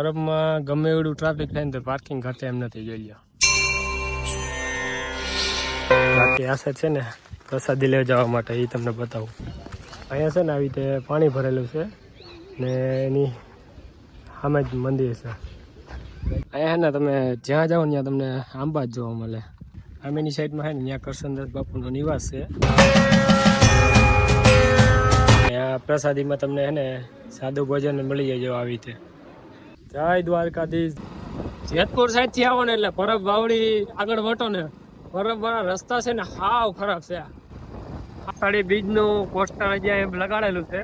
પરબમાં ગમે એવડું ટ્રાફિક થાય ને તો પાર્કિંગ ઘટે એમ નથી, જોઈ લો બાકી આશા છે ને, પ્રસાદી લેવા જવા માટે એ તમને બતાવું. અહીંયા છે ને આવી રીતે પાણી ભરેલું છે ને એની સામે જ મંદિર છે. અહીંયા ને તમે જ્યાં જાઓ ત્યાં તમને આંબા જ જોવા મળે. આમેની સાઈડમાં છે ને, ત્યાં કરશનદાસ બાપુનો નિવાસ છે. ત્યાં પ્રસાદીમાં તમને છે ને સાદું ભોજન મળી જાય આવી રીતે. જય દ્વારકાધીશ. જેતપુર સાઈડથી આવો ને એટલે પરબ વાવડી આગળ વટો ને પરબ વાળા રસ્તા છે ને હાવ ખરાબ છે. આષાઢી બીજનું પોસ્ટર જ્યાં એમ લગાડેલું છે.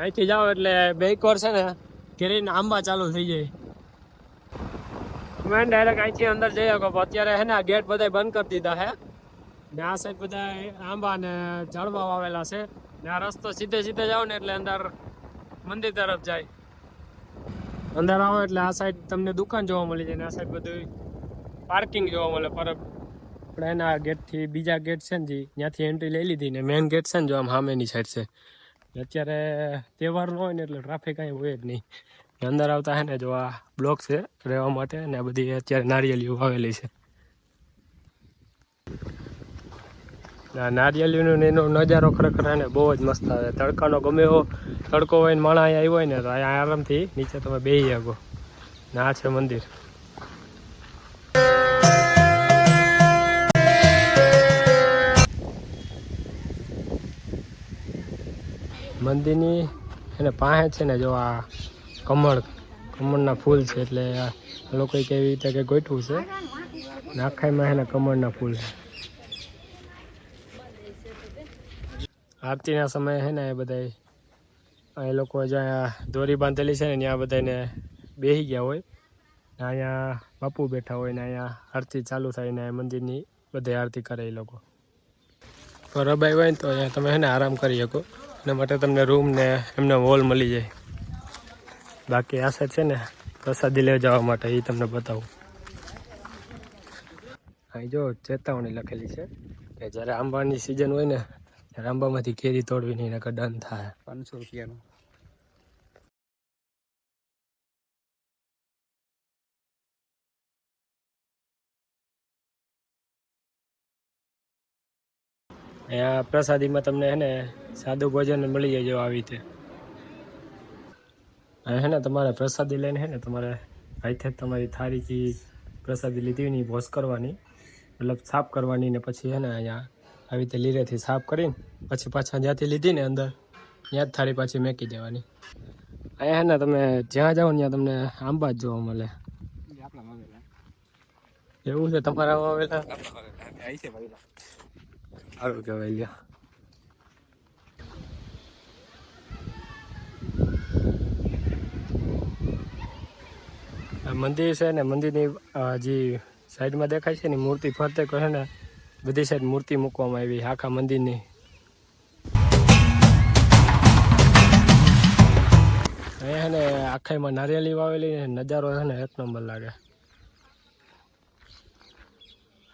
અહીંથી જાઓ એટલે બે કોર છે ને, ઘેરીને આંબા ચાલુ થઈ જાય. મેં ડાયરેક્ટ અહીંથી અંદર જઈ શકો અત્યારે હે ને ગેટ બધા બંધ કરી દીધા હે. ને આ સાઈડ બધા આંબા ને ઝાડવા વાવેલા છે. ને આ રસ્તો સીધે સીધે જાઓ ને એટલે અંદર મંદિર તરફ જાય. અંદર આવો એટલે આ સાઈડ તમને દુકાન જોવા મળી જાય ને આ સાઈડ બધું પાર્કિંગ જોવા મળે પર આપણે એના ગેટથી બીજા ગેટ છે ને જે, ત્યાંથી એન્ટ્રી લઈ લીધી ને મેઇન ગેટ છે ને જો આમ સામેની સાઈડ છે. અત્યારે તહેવાર ન હોય ને એટલે ટ્રાફિક કાંઈ હોય જ નહીં. અંદર આવતા હે ને જો આ બ્લોક છે, રહેવા માટે ને બધી અત્યારે નારિયેલીઓ વાવેલી છે. આ નારિયેલીનો એનો નજારો ખરેખર હે ને બહુ જ મસ્ત આવે. તડકાનો ગમે એવો તડકો હોય ને માણા આવ્યો હોય ને તો અહીંયા આરામથી નીચે તમે બેસી શકો. ને છે મંદિર. મંદિરની એને પાસે છે ને જો આ કમળ, કમળના ફૂલ છે એટલે લોકોએ કેવી રીતે કે ગોઠવું છે. ને આખાઈમાં એને કમળના ફૂલ છે. આરતીના સમયે છે ને એ બધા એ લોકો જ્યાં દોરી બાંધેલી છે ને ત્યાં બધાને બેસી ગયા હોય. ને અહીંયા બાપુ બેઠા હોય ને અહીંયા આરતી ચાલુ થાય ને મંદિરની બધે આરતી કરે એ લોકો. પરબાઈ હોય ને તો અહીંયા તમે છે ને આરામ કરી શકો. એના માટે તમને રૂમ ને એમને હોલ મળી જાય. બાકી આ છે ને પ્રસાદી લેવા જવા માટે એ તમને બતાવું. અહીં જો ચેતવણી લખેલી છે કે જ્યારે આંબાની સિઝન હોય ને ત્યારે આંબામાંથી કેરી તોડવી નહીં નકર ડન થાય. પાંચસો રૂપિયાનું. અહીંયા પ્રસાદીમાં તમને હે ને સાદું ભોજન મળી જાય જો આવી રીતે. હે ને તમારે પ્રસાદી લઈને હે ને તમારે અહીંથી તમારી થાળીથી પ્રસાદી લીધી હોય ભોજ વોશ કરવાની મતલબ સાફ કરવાની ને પછી હે ને અહીંયા આવી રીતે લીરેથી સાફ કરીને પછી પાછા જ્યાંથી લીધી ને અંદર ત્યાં જ થાળી પાછી મેકી દેવાની. અહીંયા ને તમે જ્યાં જાઓ ત્યાં તમને આંબા જ જોવા મળે. એવું છે તમારા આવેલા સારું કહેવાય લ્યા. આ મંદિર છે ને મંદિરની જે સાઈડમાં દેખાય છે ને મૂર્તિ ફરતે કહે ને બધી સાઈડ મૂર્તિ મૂકવામાં આવી, આખા મંદિરની. અહીંયા ને આખાઈમાં નારિયેલી વાવેલી નજારો છે ને એક નંબર લાગે.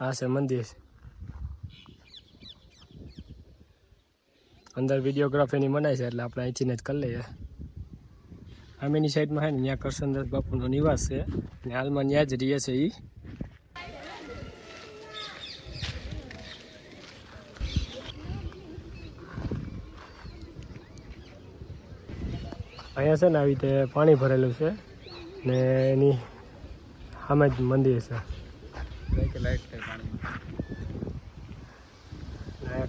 આ છે મંદિર. અંદર વિડીયોગ્રાફીની મનાય છે એટલે આપણે અહીંથી જ કરી લઈએ. સામેની સાઈડમાં છે ને, ત્યાં કરશનદાસ બાપુનો નિવાસ છે. ને હાલમાં ત્યાં જ રહીએ છે એ અહીંયા છે ને આવી રીતે પાણી ભરેલું છે ને એની સામે જ મંદિર છે.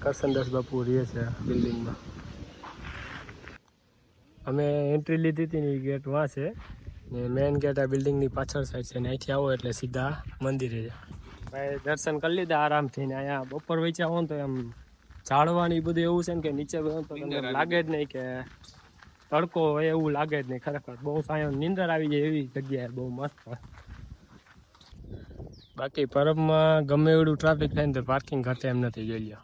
કરસનદાસ બાપુ રહે છે બિલ્ડિંગમાં. અમે એન્ટ્રી લીધી હતી ને ગેટ વાં છે ને મેઇન ગેટ આ બિલ્ડિંગની પાછળ સાઈડ છે ને અહીંથી આવો એટલે સીધા મંદિરે ભાઈ દર્શન કરી લીધા આરામથી ને અહીંયા બપોર વેચ્યા ને તો એમ ઝાડવાની બધું એવું છે ને કે નીચે તો તમને લાગે જ નહીં કે તડકો હોય એવું લાગે જ નહીં ખરેખર. બહુ સાયો નીંદર આવી જાય એવી જગ્યાએ બહુ મસ્ત બાકી પરબમાં ગમે એવડું ટ્રાફિક થાય ને તો પાર્કિંગ ઘટે એમ નથી જોઈ લો